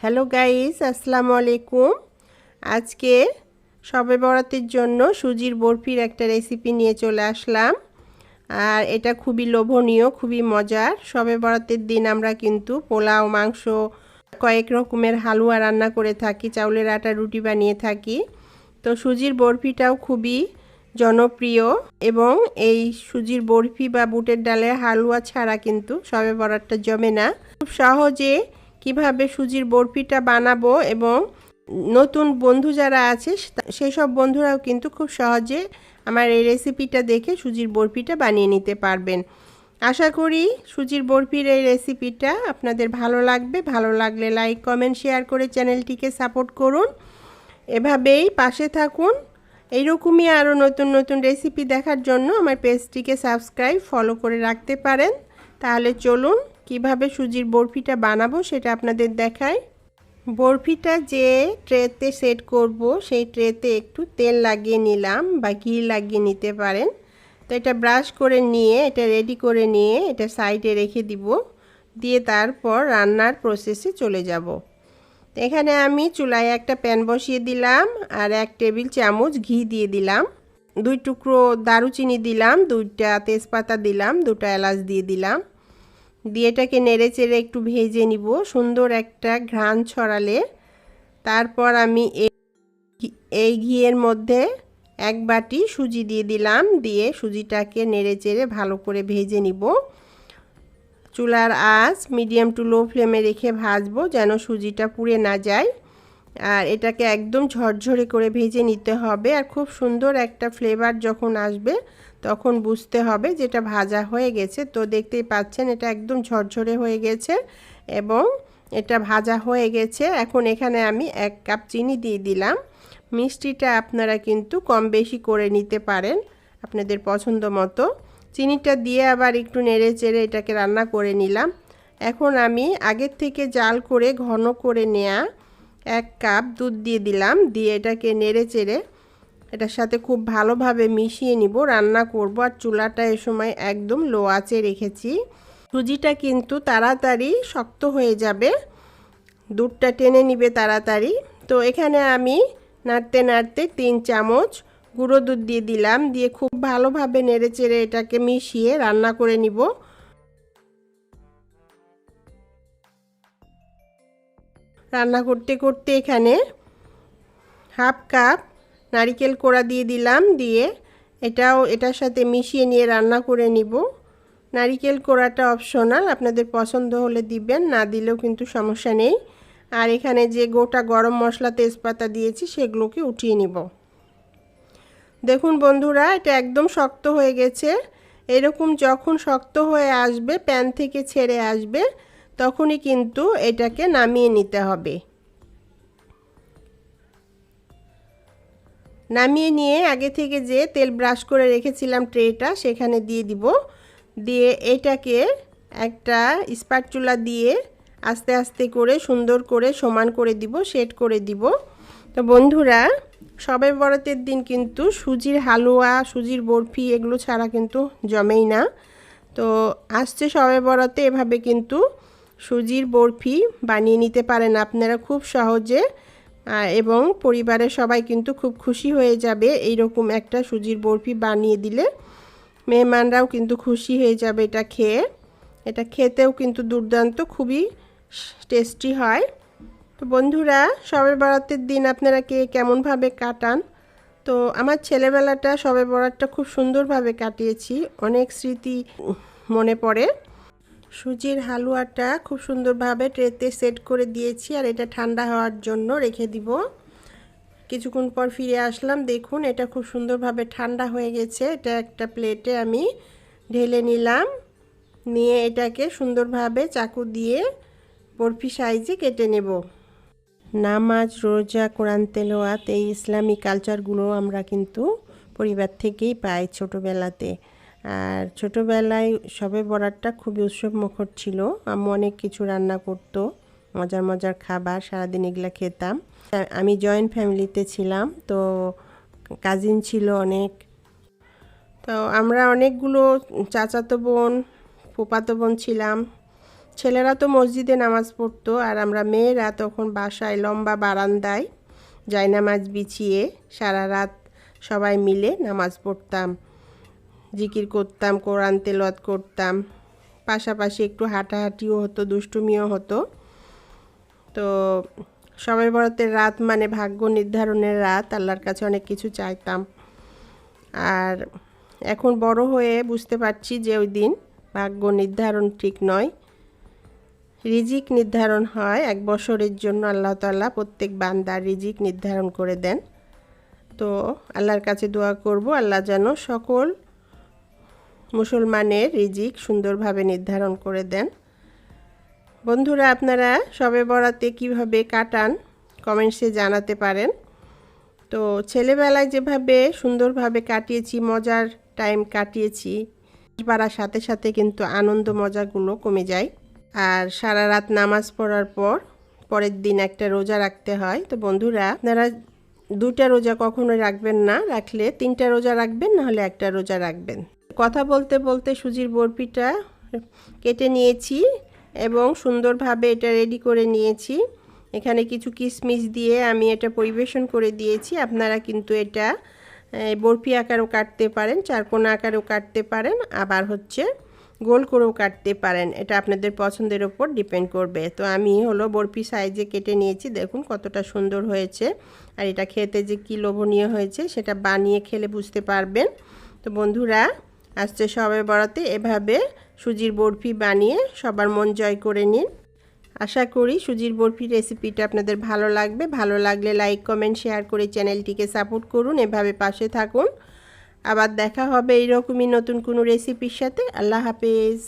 Hello guys, আসসালামু আলাইকুম। আজকে সবে বরাতের জন্য সুজির বরফির একটা রেসিপি নিয়ে চলে আসলাম। আর এটা খুবই লোভনীয়, খুবই মজার। সবে বরাতের দিন আমরা কিন্তু পোলাও, মাংস, কয়েক রকমের হালুয়া রান্না করে থাকি, চাউলের আটা, রুটি বানিয়ে থাকি। তো সুজির বরফিটাও খুবই জনপ্রিয় এবং এই সুজির বরফি বা বুটের ডালের হালুয়া ছাড়া কিন্তু সবে বরাতটা জমে না। খুব সহজে কীভাবে সুজির বরফিটা বানাবো এবং নতুন বন্ধু যারা আছে সেই সব বন্ধুরাও কিন্তু খুব সহজে আমার এই রেসিপিটা দেখে সুজির বরফিটা বানিয়ে নিতে পারবেন। আশা করি সুজির বরফির এই রেসিপিটা আপনাদের ভালো লাগবে। ভালো লাগলে লাইক কমেন্ট শেয়ার করে চ্যানেলটিকে সাপোর্ট করুন। এভাবেই পাশে থাকুন। এইরকমই আরও নতুন নতুন রেসিপি দেখার জন্য আমার পেজটিকে সাবস্ক্রাইব ফলো করে রাখতে পারেন। তাহলে চলুন কীভাবে সুজির বরফিটা বানাবো সেটা আপনাদের দেখাই। বরফিটা যে ট্রেতে সেট করব, সেই ট্রেতে একটু তেল লাগিয়ে নিলাম বা ঘি লাগিয়ে নিতে পারেন। তো এটা ব্রাশ করে নিয়ে, এটা রেডি করে নিয়ে এটা সাইডে রেখে দিব। দিয়ে তারপর রান্নার প্রসেসে চলে যাব। এখানে আমি চুলায় একটা প্যান বসিয়ে দিলাম আর এক টেবিল চামচ ঘি দিয়ে দিলাম। দুই টুকরো দারুচিনি দিলাম, দুইটা তেজপাতা দিলাম, দুটা এলাচ দিয়ে দিলাম। দিয়ে এটাকে নেড়ে চেড়ে একটু ভেজে নিব, সুন্দর একটা ঘ্রাণ ছড়ালে। তারপর আমি এই ঘিয়ের মধ্যে এক বাটি সুজি দিয়ে দিলাম, দিয়ে সুজিটাকে নেড়ে চেড়ে ভালো করে ভেজে নিব। চুলার আঁচ মিডিয়াম টু লো ফ্লেমে রেখে ভাজবো যেন সুজিটা পুড়ে না যায়। আর এটাকে একদম ঝরঝরে করে ভেজে নিতে হবে আর খুব সুন্দর একটা ফ্লেভার যখন আসবে, তখন বুঝতে হবে যেটা ভাজা হয়ে গেছে। তো দেখতেই পাচ্ছেন এটা একদম ঝরঝরে হয়ে গেছে এবং এটা ভাজা হয়ে গেছে। এখন এখানে আমি এক কাপ চিনি দিয়ে দিলাম। মিষ্টিটা আপনারা কিন্তু কম বেশি করে নিতে পারেন আপনাদের পছন্দ মতো। চিনিটা দিয়ে আবার একটু নেড়ে চেড়ে এটাকে রান্না করে নিলাম। এখন আমি আগের থেকে জাল করে ঘন করে নেয়া এক কাপ দুধ দিয়ে দিলাম, দিয়ে এটাকে নেড়ে চেড়ে এটার সাথে খুব ভালোভাবে মিশিয়ে নিব, রান্না করব। আর চুলাটা এ সময় একদম লো আঁচে রেখেছি। সুজিটা কিন্তু তাড়াতাড়ি শক্ত হয়ে যাবে। দুধটা টেনে নিবে তাড়াতাড়ি। তো এখানে আমি নাড়তে নাড়তে তিন চামচ গুঁড়ো দুধ দিয়ে দিলাম, দিয়ে খুব ভালোভাবে নেড়ে চেড়ে এটাকে মিশিয়ে রান্না করে নিব। রান্না করতে করতে এখানে হাফ কাপ নারিকেল কোড়া দিয়ে দিলাম, দিয়ে এটাও এটার সাথে মিশিয়ে নিয়ে রান্না করে নিব। নারিকেল কোড়াটা অপশনাল, আপনাদের পছন্দ হলে দিবেন, না দিলেও কিন্তু সমস্যা নেই। আর এখানে যে গোটা গরম মশলা তেজপাতা দিয়েছি, সেগুলোকে উঠিয়ে নিব। দেখুন বন্ধুরা, এটা একদম শক্ত হয়ে গেছে। এরকম যখন শক্ত হয়ে আসবে, প্যান থেকে ছেড়ে আসবে তখনই কিন্তু এটাকে নামিয়ে নিতে হবে। নামিয়ে নিয়ে আগে থেকে যে তেল ব্রাশ করে রেখেছিলাম ট্রেটা সেখানে দিয়ে দিব। দিয়ে এটাকে একটা স্পাটচুলা দিয়ে আস্তে আস্তে করে সুন্দর করে সমান করে দিব, সেট করে দিব। তো বন্ধুরা, সবে বরাতের দিন কিন্তু সুজির হালুয়া, সুজির বরফি এগুলো ছাড়া কিন্তু জমেই না। তো আসছে সবে বরাতে, এভাবে কিন্তু সুজির বরফি বানিয়ে নিতে পারেন আপনারা খুব সহজে। এবং পরিবারের সবাই কিন্তু খুব খুশি হয়ে যাবে এই রকম একটা সুজির বরফি বানিয়ে দিলে। মেহমানরাও কিন্তু খুশি হয়ে যাবে এটা খেয়ে। এটা খেতেও কিন্তু দুর্দান্ত, খুবই টেস্টি হয়। তো বন্ধুরা, সবে বরাতের দিন আপনারা কে কেমনভাবে কাটান? তো আমার ছেলেবেলাটা সবে বরাতটা খুব সুন্দরভাবে কাটিয়েছি, অনেক স্মৃতি মনে পড়ে। সুজির হালুয়াটা খুব সুন্দরভাবে ট্রেতে সেট করে দিয়েছি আর এটা ঠান্ডা হওয়ার জন্য রেখে দিব। কিছুক্ষণ পর ফিরে আসলাম। দেখুন, এটা খুব সুন্দরভাবে ঠান্ডা হয়ে গেছে। এটা একটা প্লেটে আমি ঢেলে নিলাম। নিয়ে এটাকে সুন্দরভাবে চাকু দিয়ে বরফি সাইজে কেটে নেব। নামাজ, রোজা, কোরআন তেলোয়াত এই ইসলামী কালচারগুলো আমরা কিন্তু পরিবার থেকেই পাই ছোটোবেলাতে। আর ছোটোবেলায় সবে বরাতটা খুবই উৎসব মুখর ছিল। আম্মু অনেক কিছু রান্না করতো, মজার মজার খাবার, সারাদিন এগুলো খেতাম। আমি জয়েন্ট ফ্যামিলিতে ছিলাম, তো কাজিন ছিল অনেক। তো আমরা অনেকগুলো চাচাতো বোন ফুপাতো বোন ছিলাম। ছেলেরা তো মসজিদে নামাজ পড়তো, আর আমরা মেয়েরা তখন বাসায় লম্বা বারান্দায় জায়নামাজ বিছিয়ে সারা রাত সবাই মিলে নামাজ পড়তাম। জিকির করতাম, কোরআন তেলাওয়াত করতাম। পাশাপাশি একটু হাঁটাহাঁটিও হতো, দুষ্টুমিও হতো। তো সবাই বরাতের রাত মানে ভাগ্য নির্ধারণের রাত, আল্লাহর কাছে অনেক কিছু চাইতাম। আর এখন বড় হয়ে বুঝতে পারছি যে ওই দিন ভাগ্য নির্ধারণ ঠিক নয়। রিজিক নির্ধারণ হয় এক বছরের জন্য, আল্লাহ তাল্লাহ প্রত্যেক বান্দার রিজিক নির্ধারণ করে দেন। তো আল্লাহর কাছে দোয়া করব, আল্লাহ যেন সকল মুসলমানের রিজিক সুন্দরভাবে নির্ধারণ করে দেন। বন্ধুরা, আপনারা সবে বরাতে কীভাবে কাটান কমেন্টসে জানাতে পারেন। তো ছেলেবেলায় যেভাবে সুন্দরভাবে কাটিয়েছি, মজার টাইম কাটিয়েছি বাড়ার সাথে সাথে কিন্তু আনন্দ মজাগুলো কমে যায়। আর সারা রাত নামাজ পড়ার পর পরের দিন একটা রোজা রাখতে হয়। তো বন্ধুরা, আপনারা দুটা রোজা কখনোই রাখবেন না, রাখলে তিনটা রোজা রাখবেন, নাহলে একটা রোজা রাখবেন। কথা বলতে বলতে সুজির বরফিটা কেটে নিয়েছি এবং সুন্দরভাবে এটা রেডি করে নিয়েছি। এখানে কিছু কিশমিশ দিয়ে আমি এটা পরিবেশন করে দিয়েছি। আপনারা কিন্তু এটা বরফি আকারেও কাটতে পারেন, চারকোনা আকারেও কাটতে পারেন, আবার হচ্ছে গোল করেও কাটতে পারেন। এটা আপনাদের পছন্দের ওপর ডিপেন্ড করবে। তো আমি হলো বরফি সাইজে কেটে নিয়েছি। দেখুন কতটা সুন্দর হয়েছে। আর এটা খেতে যে কী লোভনীয় হয়েছে, সেটা বানিয়ে খেলে বুঝতে পারবেন। তো বন্ধুরা আসছে সবাই বরাতে এভাবে সুজির বরফি বানিয়ে সবার মন জয় করে নিন। আশা করি সুজির বরফির রেসিপিটা আপনাদের ভালো লাগবে। ভালো লাগলে লাইক, কমেন্ট, শেয়ার করে চ্যানেলটিকে সাপোর্ট করুন। এভাবে পাশে থাকুন। আবার দেখা হবে এইরকমই নতুন কোনো রেসিপির সাথে। আল্লাহ হাফেজ।